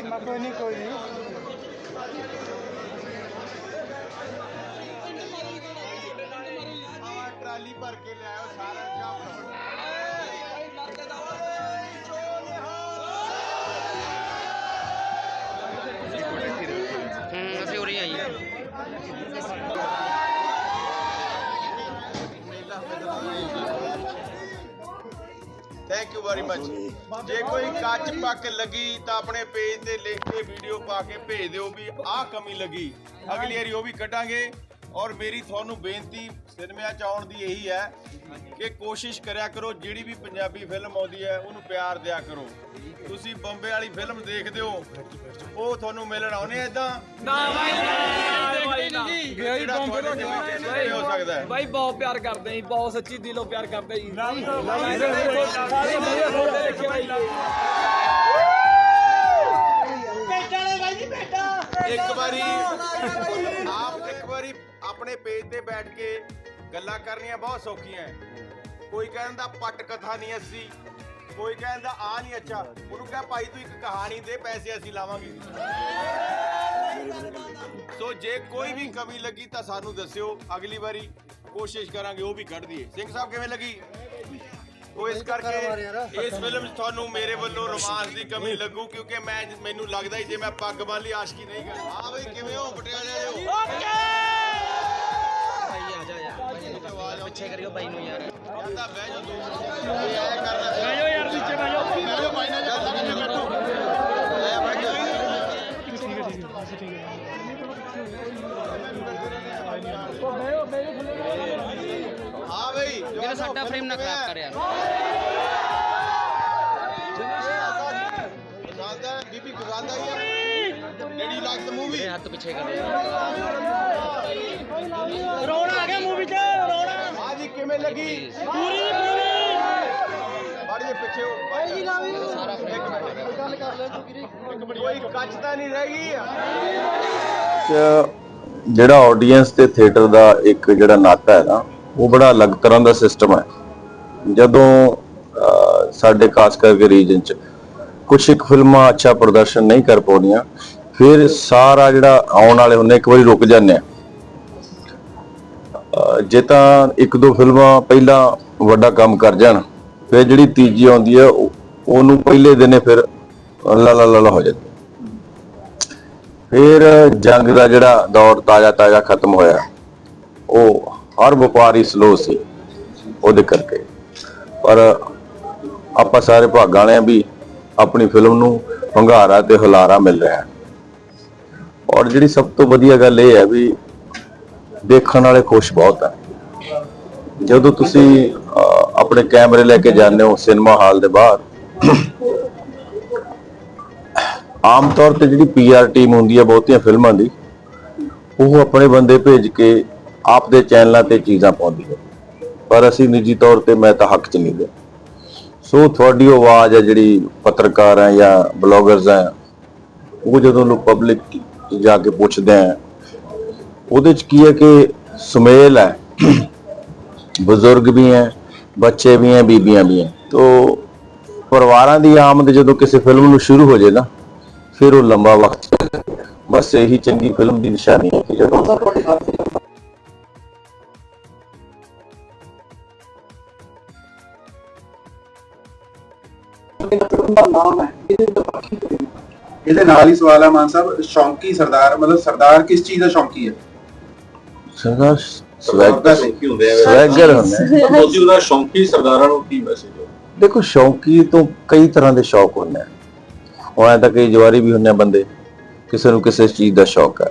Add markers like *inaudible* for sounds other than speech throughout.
ਨਾ ਕੋਈ ਨਹੀਂ ਕੋਈ ਨਹੀਂ ਆਹ ਟਰਾਲੀ ਭਰ ਕੇ ਲਿਆਓ ਸਾਰਾ ਚਾਹ ਅਸੀਂ ਉਰੇ ਆਈ ਥੈਂਕ ਯੂ ਵੈਰੀ ਮਚ ਜੇ ਕੋਈ ਕੱਚ ਪੱਕ ਲੱਗੀ ਤਾਂ ਆਪਣੇ ਪੇਜ ਤੇ ਲਿਖ ਕੇ ਵੀਡੀਓ ਪਾ ਕੇ ਭੇਜ ਦਿਓ ਵੀ ਆਹ ਕਮੀ ਲੱਗੀ। ਅਗਲੀ ਵਾਰੀ ਉਹ ਵੀ ਕੱਢਾਂਗੇ। ਔਰ ਮੇਰੀ ਤੁਹਾਨੂੰ ਬੇਨਤੀ ਸਿਨੇਮਾ ਚ ਆਉਣ ਦੀ ਇਹੀ ਹੈ ਕਿ ਕੋਸ਼ਿਸ਼ ਕਰਿਆ ਕਰੋ, ਜਿਹੜੀ ਵੀ ਪੰਜਾਬੀ ਫਿਲਮ ਆਉਂਦੀ ਹੈ, ਉਹਨੂੰ ਪਿਆਰ ਦਿਆ ਕਰੋ। ਤੁਸੀਂ ਬੰਬੇ ਵਾਲੀ ਫਿਲਮ ਦੇਖਦੇ ਹੋ। ਉਹ ਤੁਹਾਨੂੰ ਮਿਲਣ ਆਉਨੇ ਇਦਾਂ ਗਿਆ ਹੀ ਬੰਬੇ ਤੋਂ ਹੋ ਸਕਦਾ ਹੈ। ਬਾਈ ਬਹੁਤ ਪਿਆਰ ਕਰਦੇ ਜੀ ਬਹੁਤ ਸੱਚੀ ਦਿਲੋਂ ਪਿਆਰ ਕਰਦੇ ਜੀ। ਇੱਕ ਵਾਰੀ ਆਪ ਇੱਕ ਵਾਰੀ ਆਪਣੇ ਪੇਜ ਤੇ ਬੈਠ ਕੇ ਗੱਲਾਂ ਕਰਨੀਆਂ ਬਹੁਤ ਸੌਖੀਆਂ ਕੋਈ ਕਹਿੰਦਾ ਪੱਟ ਕਥਾ ਨਹੀਂ ਅੱਸੀ ਕੋਈ ਕਹਿੰਦਾ ਆ ਨਹੀਂ ਅੱਛਾ। ਉਹਨੂੰ ਕਹ ਭਾਈ ਤੂੰ ਇੱਕ ਕਹਾਣੀ ਦੇ ਪੈਸੇ ਅਸੀਂ ਲਾਵਾਂਗੇ। ਸੋ ਜੇ ਕੋਈ ਵੀ ਕਮੀ ਲੱਗੀ ਤਾਂ ਸਾਨੂੰ ਦੱਸਿਓ। ਅਗਲੀ ਵਾਰੀ ਕੋਸ਼ਿਸ਼ ਕਰਾਂਗੇ ਉਹ ਵੀ ਕੱਢ ਦਈਏ। ਸਿੰਘ ਸਾਹਿਬ ਕਿਵੇਂ ਲੱਗੀ? ਉਹ ਇਸ ਕਰਕੇ ਇਸ ਫਿਲਮ 'ਚ ਤੁਹਾਨੂੰ ਮੇਰੇ ਵੱਲੋਂ ਰੋਮਾਂਸ ਦੀ ਕਮੀ ਲੱਗੂ ਕਿਉਂਕਿ ਮੈਂ ਮੈਨੂੰ ਲੱਗਦਾ ਹੀ ਜੇ ਮੈਂ ਪੱਗ ਬੰਨ ਲਈ ਆਸ਼ਕੀ ਨਹੀਂ ਕਰਦਾ ਹਾਂ ਬਈ ਕਿਵੇਂ ਹੋ? ਪਟਿਆਲੇ ਵਾਲਿਓ ਭਾਈ ਆ ਜਾ ਯਾਰ ਪਿੱਛੇ ਕਰਿਓ ਬਾਈ ਨੂੰ ਯਾਰ। ਕਹਿੰਦਾ ਬਹਿ ਜਾ ਤੂੰ। ਇਹ ਐ ਕਰਨਾ ਬਹਿ ਜਾ ਯਾਰ ਨੀਚੇ ਬਹਿ ਜਾ। ਬਹਿ ਜਾ ਭਾਈ ਨਾਲ ਚੱਲ ਸਕਦੇ ਬੈਠੋ ਐ ਬਹਿ ਜਾ ਹਾਂ ਬਈ ਵੀਰੇ ਸਾਡਾ ਫਰੇਮ ਨਾ ਖਰਾਬ ਕਰ ਯਾਰ ਗੁਜ਼ਾਰਦਾ ਬੀਬੀ ਗੁਜ਼ਾਰਦਾ ਹੀ ਆ ਡੈਡੀ ਲਾਈਕ ਦ ਮੂਵੀ ਮੇਰੇ ਹੱਥ ਪਿੱਛੇ ਕਰੋ ਹਾਂ ਜੀ ਕਿਵੇਂ ਲੱਗੀ ਪੂਰੀ ਪੂਰੀ ਬੜੀ ਜਿਹੇ ਪਿੱਛੇ ਹੋ। ਭਾਈ ਜੀ ਸਾਰਾ ਫਰੇਮ ਗੱਲ ਕਰ ਲੈ ਤੂੰ ਕਿਰੀ ਇੱਕ ਮਿੰਟ ਕੋਈ ਕੱਚ ਤਾਂ ਨਹੀਂ ਰਹਿ ਗਈ ਚ ਜਿਹੜਾ ਆਡੀਅנס ਤੇ ਥੀਏਟਰ ਦਾ ਇੱਕ ਜਿਹੜਾ ਨਾਤਾ ਹੈ ਨਾ ਉਹ ਬੜਾ ਅਲੱਗ ਤਰ੍ਹਾਂ ਦਾ ਸਿਸਟਮ ਹੈ। ਜਦੋਂ ਸਾਡੇ ਖਾਸ ਕਰਕੇ ਰੀਜਨ ਚ ਕੁਝ ਇੱਕ ਫਿਲਮਾਂ ਅੱਛਾ ਪ੍ਰਦਰਸ਼ਨ ਨਹੀਂ ਕਰ ਪਾਉਂਦੀਆਂ ਫਿਰ ਸਾਰਾ ਜਿਹੜਾ ਆਉਣ ਵਾਲੇ ਹੁੰਦੇ ਇੱਕ ਵਾਰੀ ਰੁਕ ਜਾਂਦੇ ਆ। ਜੇ ਤਾਂ ਇੱਕ ਦੋ ਫਿਲਮਾਂ ਪਹਿਲਾਂ ਵੱਡਾ ਕੰਮ ਕਰ ਜਾਣ ਫਿਰ ਜਿਹੜੀ ਤੀਜੀ ਆਉਂਦੀ ਹੈ ਉਹ- ਉਹਨੂੰ ਪਹਿਲੇ ਦਿਨੇ ਫਿਰ ਲਾ ਲਾ ਲਾ ਲਾ ਹੋ ਜਾਂਦੀ ਫਿਰ ਜੰਗ ਦਾ ਜਿਹੜਾ ਦੌਰ ਤਾਜ਼ਾ ਤਾਜ਼ਾ ਖਤਮ ਹੋਇਆ ਉਹ ਹਰ ਵਪਾਰੀ ਸਲੋ ਸੀ ਉਹਦੇ ਕਰਕੇ। ਪਰ ਆਪਾਂ ਸਾਰੇ ਭਾਗਾਂ ਵਾਲੇ ਆ ਵੀ ਆਪਣੀ ਫਿਲਮ ਨੂੰ ਹੰਗਾਰਾ ਤੇ ਹੁਲਾਰਾ ਮਿਲ ਰਿਹਾ ਹੈ। ਔਰ ਜਿਹੜੀ ਸਭ ਤੋਂ ਵਧੀਆ ਗੱਲ ਇਹ ਹੈ ਵੀ ਦੇਖਣ ਵਾਲੇ ਖੁਸ਼ ਬਹੁਤ ਆ। ਜਦੋਂ ਤੁਸੀਂ ਅਹ, ਆਪਣੇ ਕੈਮਰੇ ਲੈ ਕੇ ਜਾਂਦੇ ਹੋ ਸਿਨੇਮਾ ਹਾਲ ਦੇ ਬਾਹਰ। ਆਮ ਤੌਰ ਤੇ ਜਿਹੜੀ ਪੀਆਰ ਟੀਮ ਹੁੰਦੀ ਹੈ ਬਹੁਤੀਆਂ ਫਿਲਮਾਂ ਦੀ, ਉਹ ਆਪਣੇ ਬੰਦੇ ਭੇਜ ਕੇ ਆਪ ਦੇ ਚੈਨਲਾਂ ਤੇ ਚੀਜ਼ਾਂ ਪਾਉਂਦੀ ਹੈ। ਪਰ ਅਸੀਂ ਨਿੱਜੀ ਤੌਰ ਤੇ ਮੈਂ ਤਾਂ ਹੱਕ ਚ ਨਹੀਂ ਦੇ ਸੋ ਤੁਹਾਡੀ ਆਵਾਜ਼ ਹੈ ਜਿਹੜੀ ਪੱਤਰਕਾਰ ਹੈ ਜਾਂ ਬਲੌਗਰਸ ਹੈ, ਉਹ ਜਦੋਂ ਲੋਕ ਪਬਲਿਕ ਜਾ ਕੇ ਪੁੱਛਦੇ ਆ ਉਹਦੇ ਚ ਕੀ ਹੈ ਕਿ ਸੁਮੇਲ ਹੈ, ਬਜ਼ੁਰਗ ਵੀ ਹੈ ਬੱਚੇ ਵੀ ਹੈ ਬੀਬੀਆਂ ਵੀ ਹੈ ਤੋ ਪਰਿਵਾਰਾਂ ਦੀ ਆਮਦ ਜਦੋਂ ਕਿਸੇ ਫਿਲਮ ਨੂੰ ਸ਼ੁਰੂ ਹੋ ਜੇ ਨਾ ਫਿਰ ਉਹ ਲੰਬਾ ਵਕਤ। ਬਸ ਇਹੀ ਚੰਗੀ ਫਿਲਮ ਦੀ ਨਿਸ਼ਾਨੀ ਹੈ ਕਿ ਜਦੋਂ ਇਹਦੇ ਨਾਲ ਹੀ ਸਵਾਲ ਹੈ ਮਾਨ ਸਾਹਿਬ ਸ਼ੌਂਕੀ ਸਰਦਾਰ ਮਤਲਬ ਸਰਦਾਰ ਕਿਸ ਚੀਜ਼ ਦਾ ਸ਼ੌਂਕੀ ਹੈ ਸਰਦਾਰ ਸਵੈਗਰ ਸ਼ੌਂਕੀ ਹੁੰਦੇ ਆ ਸਵੈਗਰ ਹੁੰਦਾ ਹੈ। ਮੌਜੂਦਾ ਦਾ ਸ਼ੌਂਕੀ ਸਰਦਾਰਾਂ ਨੂੰ ਕੀ ਮੈਸੇਜ ਹੈ ਦੇਖੋ ਸ਼ੌਂਕੀ ਤੋਂ ਕਈ ਤਰ੍ਹਾਂ ਦੇ ਸ਼ੌਕ ਹੁੰਦੇ ਆ। ਉਹ ਐਂ ਤਾਂ ਕਈ ਜਵਾਰੀ ਵੀ ਹੁੰਦੇ ਆ ਬੰਦੇ। ਕਿਸੇ ਨੂੰ ਕਿਸੇ ਚੀਜ਼ ਦਾ ਸ਼ੌਕ ਹੈ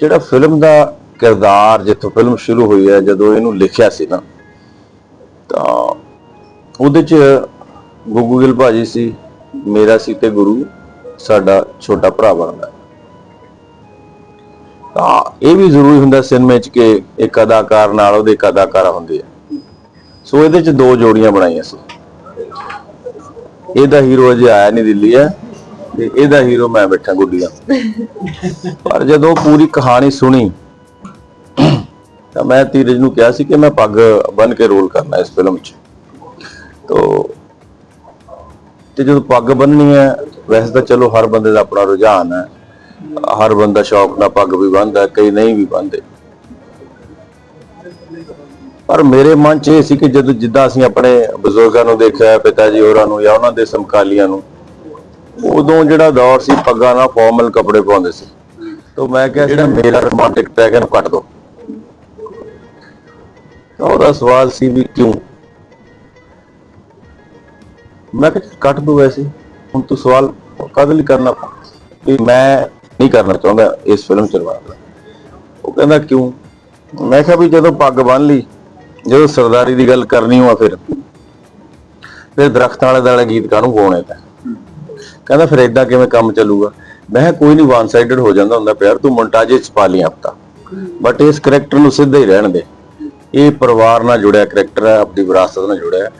ਜਿਹੜਾ ਫਿਲਮ ਦਾ ਕਿਰਦਾਰ ਜਿੱਥੋਂ ਫਿਲਮ ਸ਼ੁਰੂ ਹੋਈ ਹੈ ਜਦੋਂ ਇਹਨੂੰ ਲਿਖਿਆ ਸੀ ਨਾ ਤਾਂ ਉਹਦੇ ਚ ਗੁੱਗੂ ਗਿੱਲ ਭਾਜੀ ਸੀ ਮੇਰਾ ਸੀ ਤੇ ਗੁਰੂ ਸਾਡਾ ਛੋਟਾ ਭਰਾ ਬਣਦਾ। ਤਾਂ ਇਹ ਵੀ ਜ਼ਰੂਰੀ ਹੁੰਦਾ ਸਿਨੇਮੇ 'ਚ ਕਿ ਇੱਕ ਅਦਾਕਾਰ ਨਾਲ ਉਹਦੇ ਇੱਕ ਅਦਾਕਾਰਾ ਹੁੰਦੀ ਹੈ ਸੋ ਇਹਦੇ 'ਚ ਦੋ ਜੋੜੀਆਂ ਬਣਾਈਆਂ ਸੀ। ਇਹਦਾ ਹੀਰੋ ਅਜੇ ਆਇਆ ਨਹੀਂ ਦਿੱਲੀ ਹੈ ਤੇ ਇਹਦਾ ਹੀਰੋ ਮੈਂ ਬੈਠਾ ਗੁੱਡੀਆਂ। ਪਰ ਜਦੋਂ ਪੂਰੀ ਕਹਾਣੀ ਸੁਣੀ, ਤਾਂ ਮੈਂ ਧੀਰਜ ਨੂੰ ਕਿਹਾ ਸੀ ਕਿ ਮੈਂ ਪੱਗ ਬੰਨ ਕੇ ਰੋਲ ਕਰਨਾ ਇਸ ਫਿਲਮ 'ਚ। ਤੋ ਤੇ ਜਦੋਂ ਪੱਗ ਬੰਨਣੀ ਹੈ, ਵੈਸੇ ਤਾਂ ਚਲੋ ਹਰ ਬੰਦੇ ਦਾ ਆਪਣਾ ਰੁਝਾਨ ਹੈ। ਹਰ ਬੰਦਾ ਸ਼ੌਕ ਨਾਲ ਪੱਗ ਵੀ ਬੰਨਦਾ ਕਈ ਨਹੀਂ ਵੀ ਬੰਨਦੇ। ਪਰ ਮੇਰੇ ਮਨ 'ਚ ਇਹ ਸੀ ਕਿ ਜਦੋਂ ਜਿੱਦਾਂ ਅਸੀਂ ਆਪਣੇ ਬਜ਼ੁਰਗਾਂ ਨੂੰ ਦੇਖਿਆ ਪਿਤਾ ਜੀ ਹੋਰਾਂ ਨੂੰ ਜਾਂ ਉਹਨਾਂ ਦੇ ਸਮਕਾਲੀਆਂ ਨੂੰ ਉਦੋਂ ਜਿਹੜਾ ਦੌਰ ਸੀ ਪੱਗਾਂ ਨਾਲ ਫਾਰਮਲ ਕੱਪੜੇ ਪਾਉਂਦੇ ਸੀ। ਤਾਂ ਮੈਂ ਕਿਹਾ ਜਿਹੜਾ ਮੇਰਾ ਰੋਮਾਂਟਿਕ ਟੈਗ ਹੈ ਨੂੰ ਕੱਟ ਦੋ। ਉਹਦਾ ਸਵਾਲ ਸੀ ਵੀ ਕਿਉਂ? ਮੈਂ ਕਿਹਾ ਕੱਟ ਦੋ ਵੈਸੇ। ਹੁਣ ਤੂੰ ਸਵਾਲ ਕਦ ਲਈ ਕਰਨਾ ਵੀ ਮੈਂ ਨਹੀਂ ਕਰਨਾ ਚਾਹੁੰਦਾ, ਇਸ ਫਿਲਮ ਚ ਰਵਾਨਾ। ਉਹ ਕਹਿੰਦਾ ਕਿਉਂ? ਮੈਂ ਕਿਹਾ ਵੀ ਜਦੋਂ ਪੱਗ ਬੰਨ ਲਈ, ਜਦੋਂ ਸਰਦਾਰੀ ਦੀ ਗੱਲ ਕਰਨੀ ਹੋਆ ਫਿਰ ਫਿਰ ਦਰਖਤਾਂ ਵਾਲੇ ਦਾਲੇ ਗੀਤ ਕਾਹਨੂੰ ਗਾਉਣੇ ਤਾਂ ਕਹਿੰਦਾ ਫਿਰ ਇਦਾਂ ਕਿਵੇਂ ਕੰਮ ਚੱਲੂਗਾ? ਮੈਂ ਕਿਹਾ ਕੋਈ ਨਹੀਂ ਵਨ ਸਾਈਡਡ ਹੋ ਜਾਂਦਾ ਹੁੰਦਾ ਪਿਆਰ, ਤੂੰ ਮੋਨਟਾਜੇ ਚ ਪਾ ਲਈ ਹਫਤਾ ਬਟ ਇਸ ਕਰੈਕਟਰ ਨੂੰ ਸਿੱਧਾ ਹੀ ਰਹਿਣ ਦੇ। ਇਹ ਪਰਿਵਾਰ ਨਾਲ ਜੁੜਿਆ ਕਰੈਕਟਰ ਹੈ, ਆਪਣੀ ਵਿਰਾਸਤ ਨਾਲ ਜੁੜਿਆ ਹੈ।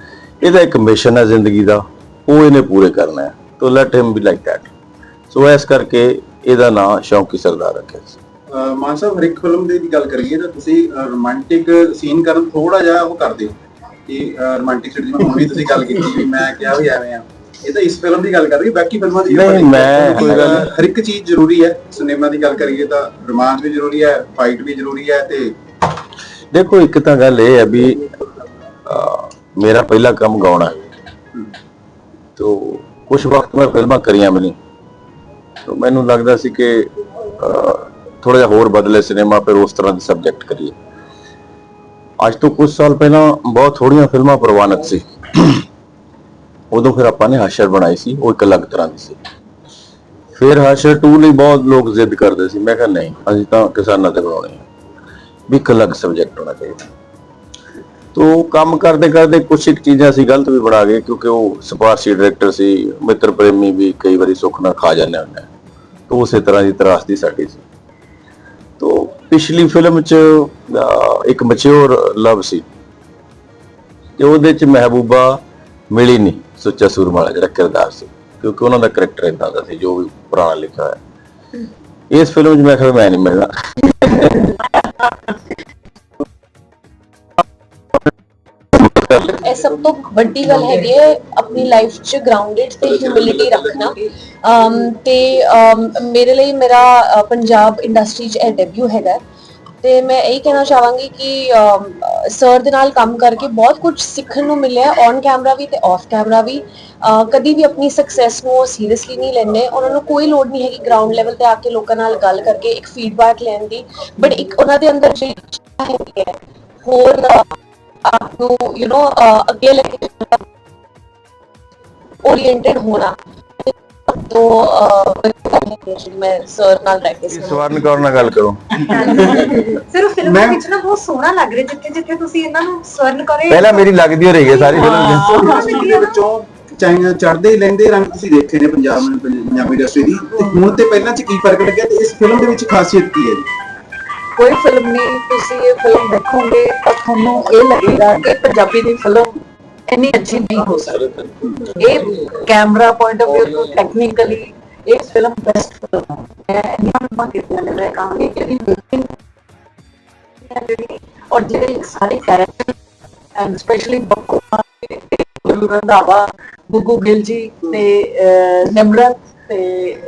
ਇਹਦਾ ਇੱਕ ਮਿਸ਼ਨ ਹੈ ਜ਼ਿੰਦਗੀ ਦਾ, ਉਹ ਇਹਨੇ ਪੂਰੇ ਕਰਨਾ ਹੈ। ਤੋ let him be like that so ਇਸ ਕਰਕੇ ਇਹਦਾ ਨਾਮ ਸ਼ੌਂਕੀ ਸਰਦਾਰ ਰੱਖਿਆ ਸੀ। ਮਾਨ ਸਾਹਿਬ ਹਰ ਇੱਕ ਫਿਲਮ ਦੇ ਗੱਲ ਕਰੀਏ ਤਾਂ ਤੁਸੀਂ ਰੋਮਾਂਟਿਕ ਸੀਨ ਕਰਨ ਥੋੜਾ ਜਿਹਾ ਉਹ ਕਰਦੇ ਹੋ। ਕਿ ਰੋਮਾਂਟਿਕ ਸੀਨ ਜਿਵੇਂ ਹੁਣ ਵੀ ਤੁਸੀਂ ਗੱਲ ਕੀਤੀ ਵੀ ਮੈਂ ਕਿਹਾ ਵੀ ਐਵੇਂ ਆ। ਇਹ ਤਾਂ ਇਸ ਫਿਲਮ ਦੀ ਗੱਲ ਕਰ ਰਹੀ ਬਾਕੀ ਫਿਲਮਾਂ ਦੀ ਨਹੀਂ, ਮੈਂ ਕੋਈ ਗੱਲ- ਹਰ ਇੱਕ ਚੀਜ਼ ਜ਼ਰੂਰੀ ਹੈ। ਸਿਨੇਮਾ ਦੀ ਗੱਲ ਕਰੀਏ ਤਾਂ ਰੋਮਾਂਸ ਵੀ ਜ਼ਰੂਰੀ ਹੈ ਫਾਈਟ ਵੀ ਜ਼ਰੂਰੀ ਹੈ ਤੇ ਦੇਖੋ ਇੱਕ ਤਾਂ ਗੱਲ ਇਹ ਹੈ ਵੀ ਮੇਰਾ ਪਹਿਲਾ ਕੰਮ ਗਾਉਣਾ ਹੈ। ਤੋ ਕੁਝ ਵਕਤ ਮੈਂ ਫਿਲਮਾਂ ਕਰੀਆਂ ਵੀ ਨਹੀਂ ਮੈਨੂੰ ਲੱਗਦਾ ਸੀ ਕਿ ਥੋੜਾ ਜਿਹਾ ਹੋਰ ਬਦਲੇ ਸਿਨੇਮਾ ਫਿਰ ਉਸ ਤਰ੍ਹਾਂ ਦੇ ਸਬਜੈਕਟ ਕਰੀਏ। ਅੱਜ ਤੋਂ ਕੁਝ ਸਾਲ ਪਹਿਲਾਂ ਬਹੁਤ ਥੋੜੀਆਂ ਫਿਲਮਾਂ ਪ੍ਰਵਾਨਿਤ ਸੀ। ਉਦੋਂ ਫਿਰ ਆਪਾਂ ਨੇ ਹਾਸ਼ਰ ਬਣਾਈ ਸੀ, ਉਹ ਇੱਕ ਅਲੱਗ ਤਰ੍ਹਾਂ ਦੀ ਸੀ। ਫਿਰ ਹਾਸ਼ਰ 2 ਲਈ ਬਹੁਤ ਲੋਕ ਜ਼ਿੱਦ ਕਰਦੇ ਸੀ, ਮੈਂ ਕਿਹਾ ਨਹੀਂ, ਅਸੀਂ ਤਾਂ ਕਿਸਾਨਾਂ ਤੇ ਬਣਾਉਣੀ ਹੈ ਵੀ ਇੱਕ ਅਲੱਗ ਸਬਜੈਕਟ ਹੋਣਾ ਚਾਹੀਦਾ। ਤੋ ਕੰਮ ਕਰਦੇ ਕਰਦੇ ਕੁਝ ਇੱਕ ਚੀਜ਼ਾਂ ਅਸੀਂ ਗਲਤ ਵੀ ਬਣਾ ਗਏ, ਕਿਉਂਕਿ ਉਹ ਸਿਫਾਰਸ਼ੀ ਡਾਇਰੈਕਟਰ ਸੀ, ਮਿੱਤਰ ਪ੍ਰੇਮੀ ਵੀ ਕਈ ਵਾਰੀ ਸੁੱਖ ਨਾਲ ਖਾ ਜਾਂਦੇ ਹੁੰਦੇ ਉਸੇ ਤਰ੍ਹਾਂ ਦੀ ਤਰਾਸਦੀ ਸਾਡੀ ਸੀ। ਤੋ ਪਿਛਲੀ ਫਿਲਮ 'ਚ ਇੱਕ ਮੈਚੁਰ ਲਵ ਸੀ। ਤੇ ਉਹਦੇ 'ਚ ਮਹਿਬੂਬਾ ਮਿਲੀ ਨਹੀਂ ਸੁੱਚਾ ਸੂਰਮਾ ਵਾਲਾ ਜਿਹੜਾ ਕਿਰਦਾਰ ਸੀ। ਕਿਉਂਕਿ ਉਹਨਾਂ ਦਾ ਕਰੈਕਟਰ ਇਦਾਂ ਦਾ ਸੀ ਜੋ ਵੀ ਪੁਰਾਣਾ ਲਿਖਿਆ ਹੋਇਆ। ਇਸ ਫਿਲਮ 'ਚ ਮੈਂ ਕਿਹਾ ਮੈਂ ਨਹੀਂ ਮਿਲਣਾ। *laughs* ਇਹ ਸਭ ਤੋਂ ਵੱਡੀ ਗੱਲ ਹੈਗੀ ਹੈ ਆਪਣੀ ਲਾਈਫ 'ਚ ਗਰਾਊਂਡਡ ਤੇ ਹਿਊਮਿਲਿਟੀ ਰੱਖਣਾ। ਤੇ ਮੇਰੇ ਲਈ ਮੇਰਾ ਪੰਜਾਬ ਇੰਡਸਟਰੀ 'ਚ ਇਹ ਡੈਬਿਊ ਹੈਗਾ ਹੈ। ਤੇ ਮੈਂ ਇਹ ਕਹਿਣਾ ਚਾਹਾਂਗੀ ਕਿ ਸਰ ਦੇ ਨਾਲ ਕੰਮ ਕਰਕੇ ਬਹੁਤ ਕੁਝ ਸਿੱਖਣ ਨੂੰ ਮਿਲਿਆ ਔਨ ਕੈਮਰਾ ਵੀ ਤੇ ਆਫ ਕੈਮਰਾ ਵੀ। ਕਦੀ ਵੀ ਆਪਣੀ ਸਕਸੈਸ ਨੂੰ ਸੀਰੀਅਸਲੀ ਨਹੀਂ ਲੈਂਦੇ। ਉਹਨਾਂ ਨੂੰ ਕੋਈ ਲੋੜ ਨਹੀਂ ਹੈਗੀ ਗਰਾਊਂਡ ਲੈਵਲ ਤੇ ਆ ਕੇ ਲੋਕਾਂ ਨਾਲ ਗੱਲ ਕਰਕੇ ਇੱਕ ਫੀਡਬੈਕ ਲੈਣ ਦੀ। ਬਟ ਇੱਕ ਉਹਨਾਂ ਦੇ ਅੰਦਰ ਜਿਹੜੀ ਹੈਗੀ ਹੈ, ਹੋਰ ਆਪ ਨੂੰ ਯੂ نو ਅੱਗੇ ਲੈ ਕੇ ਓਰੀਐਂਟਡ ਹੋਣਾ ਤੋਂ ਮੈਂ ਸਰ ਨਾਲ ਪ੍ਰੈਕਟਿਸ ਸਵਰਨ ਕੌਰ ਨਾਲ ਗੱਲ ਕਰੋ ਸਿਰ ਉਹ ਫਿਲਮ ਦੇ ਮੈਂ- ਵਿੱਚ ਨਾ ਬਹੁਤ ਸੋਹਣਾ ਲੱਗ ਰਿਹਾ ਜਿੱਥੇ ਜਿੱਥੇ ਤੁਸੀਂ ਇਹਨਾਂ ਨੂੰ ਸਵਰਨ ਕਰੇ ਪਹਿਲਾਂ ਮੇਰੀ ਲੱਗਦੀ ਹੋ ਰਹੀ ਹੈ ਸਾਰੀ ਫਿਲਮ ਹਾਂ। ਫਿਲਮ ਦੇ ਵਿੱਚੋਂ ਚਾਹੇ ਚੜਦੇ ਲੈਂਦੇ ਰੰਗ ਤੁਸੀਂ ਦੇਖੇ ਨੇ ਪੰਜਾਬ ਨੂੰ ਪੰਜਾਬੀ ਇੰਡਸਟਰੀ ਦੀ ਤੇ ਹੁਣ ਤੇ ਪਹਿਲਾਂ ਚ ਕੀ ਫ਼ਰਕ ਲੱਗਿਆ ਤੇ ਇਸ ਫਿਲਮ ਦੇ ਵਿੱਚ ਖਾਸੀਅਤ ਕੀ ਹੈ ਜੀ ਕੋਈ ਫਿਲਮ ਨਹੀਂ ਤੁਸੀਂ ਇਹ ਫਿਲਮ ਦੇਖੋਗੇ ਤਾਂ ਤੁਹਾਨੂੰ ਇਹ ਲੱਗੇਗਾ ਕਿ ਪੰਜਾਬੀ ਦੀ ਫਿਲਮ ਇੰਨੀ ਅੱਛੀ ਨਹੀਂ ਹੋ ਸਕਦੀ। ਇਹ ਕੈਮਰਾ ਪੁਆਇੰਟ ਆਫ View ਤੋਂ ਟੈਕਨੀਕਲੀ ਇਹ ਫਿਲਮ ਬੈਸਟ ਫਿਲਮ ਹੈ। ਮੈਂ ਇੰਨੀਆਂ ਫਿਲਮਾਂ ਕੀਤੀਆਂ ਨੇ, ਮੈਂ ਕਹਾਂਗੀ ਕਿ ਇਹ ਮੇਕਿੰਗ ਔਰ ਜਿਹੜੇ ਸਾਰੇ character and specially Bakku Randhawa, Guggu Gill ji ਤੇ ਨਿਮਰਤ ਤੇ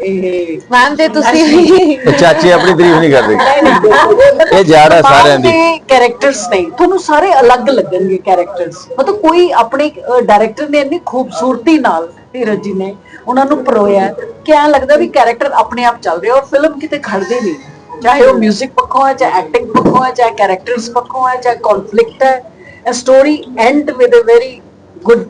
ਇਹ ਮੈਮ ਤੇ ਤੁਸੀਂ ਤੇ ਚਾਚੀ ਆਪਣੀ ਤਾਰੀਫ ਨਹੀਂ ਕਰਦੇ। ਇਹ ਜਾੜ ਹੈ ਸਾਰਿਆਂ ਦੀ। ਕੈਰੈਕਟਰਸ ਨਹੀਂ ਤੁਹਾਨੂੰ ਸਾਰੇ ਅਲੱਗ ਲੱਗਣਗੇ ਕੈਰੈਕਟਰਸ ਮਤਲਬ ਕੋਈ ਆਪਣੇ ਡਾਇਰੈਕਟਰ ਨੇ ਇੰਨੀ ਖੂਬਸੂਰਤੀ ਨਾਲ ਧੀਰਜ ਜੀ ਨੇ ਉਹਨਾਂ ਨੂੰ ਪਰੋਇਆ ਹੈ ਕਿ ਐਂ ਲੱਗਦਾ ਵੀ ਕੈਰੈਕਟਰ ਆਪਣੇ ਆਪ ਚੱਲ ਰਿਹਾ ਔਰ ਫਿਲਮ ਕਿਤੇ ਖੜਦੇ ਨਹੀਂ। ਚਾਹੇ ਉਹ 뮤직 ਪੱਖੋਂ ਹੈ ਚਾਹੇ ਐਕਟਿੰਗ ਪੱਖੋਂ ਹੈ ਚਾਹੇ ਕੈਰੈਕਟਰਸ ਪੱਖੋਂ ਹੈ ਚਾਹੇ ਕਨਫਲਿਕਟ ਹੈ a story end with a point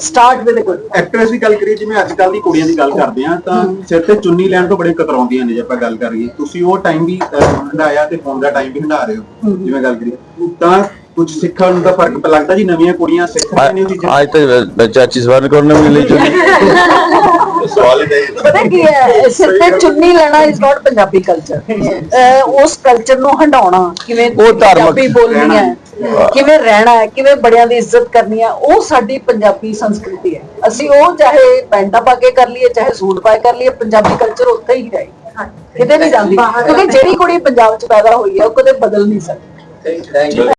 start with a good point actress ਦੀ ਗੱਲ ਕਰੀਏ ਜਿਵੇਂ ਅੱਜ ਕੱਲ ਦੀ ਕੁੜੀਆਂ ਦੀ ਗੱਲ ਕਰਦੇ ਆ ਤਾਂ ਸਿਰ ਤੇ ਚੁੰਨੀ ਲੈਣ ਤੋਂ ਬੜੇ ਕਤਰਾਉਂਦੀਆਂ ਨੇ ਜੇ ਆਪਾਂ ਗੱਲ ਕਰੀਏ। ਤੁਸੀਂ ਉਹ ਟਾਈਮ ਵੀ ਅਹ, ਹੰਢਾਇਆ ਤੇ ਹੁਣ ਦਾ ਟਾਈਮ ਵੀ ਹੰਢਾ ਰਹੇ ਹੋ ਜਿਵੇਂ ਗੱਲ ਕਰੀਏ। ਤਾਂ ਕੁਝ ਸਿੱਖਣ ਦਾ ਫ਼ਰਕ ਲੱਗਦਾ ਜੀ ਨਵੀਆਂ ਕੁੜੀਆਂ ਸਿੱਖ ਰਹੀਆਂ ਨੇ ਉਹ ਚੀਜ਼ਾਂ। ਅੱਜ ਤੱਕ ਚਾਚੀ ਸਵਰਨ ਕੌਰ ਨੇ ਵੀ ਲਈ ਚੁਣੀ *laughs* ਸਵਾਲ ਹੀ ਪਤਾ ਕੀ ਹੈ ਸਿਰ ਤੇ ਚੁੰਨੀ ਲੈਣਾ ਇਜ਼ ਨਾਟ ਪੰਜਾਬੀ ਕਲਚਰ *laughs* ਉਸ ਕਲਚਰ ਨੂੰ ਹੰਡਾਉਣਾ ਕਿਵੇਂ ਉਹ ਧਾਰਮਿਕ ਪੰਜਾਬੀ ਬੋਲਣੀ ਹੈ। ਕਿਵੇਂ ਰਹਿਣਾ ਹੈ, ਕਿਵੇਂ ਬੜਿਆਂ ਦੀ ਇੱਜ਼ਤ ਕਰਨੀ ਹੈ, ਉਹ ਸਾਡੀ ਪੰਜਾਬੀ ਸੰਸਕ੍ਰਿਤੀ ਹੈ। ਅਸੀਂ ਉਹ ਚਾਹੇ ਪੈਂਟਾ ਪਾ ਕੇ ਕਰ ਲਈਏ, ਚਾਹੇ ਸੂਟ ਪਾ ਕੇ ਕਰ ਲਈਏ, ਪੰਜਾਬੀ ਕਲਚਰ ਉੱਥੇ ਹੀ ਰਹੇਗਾ ਕਿਤੇ ਨਹੀਂ ਜਾਂਦੀ, ਕਿਉਂਕਿ ਜਿਹੜੀ ਕੁੜੀ ਪੰਜਾਬ 'ਚ ਪੈਦਾ ਹੋਈ ਹੈ, ਉਹ ਕਦੇ ਬਦਲ ਨਹੀਂ ਸਕਦੀ। Thank you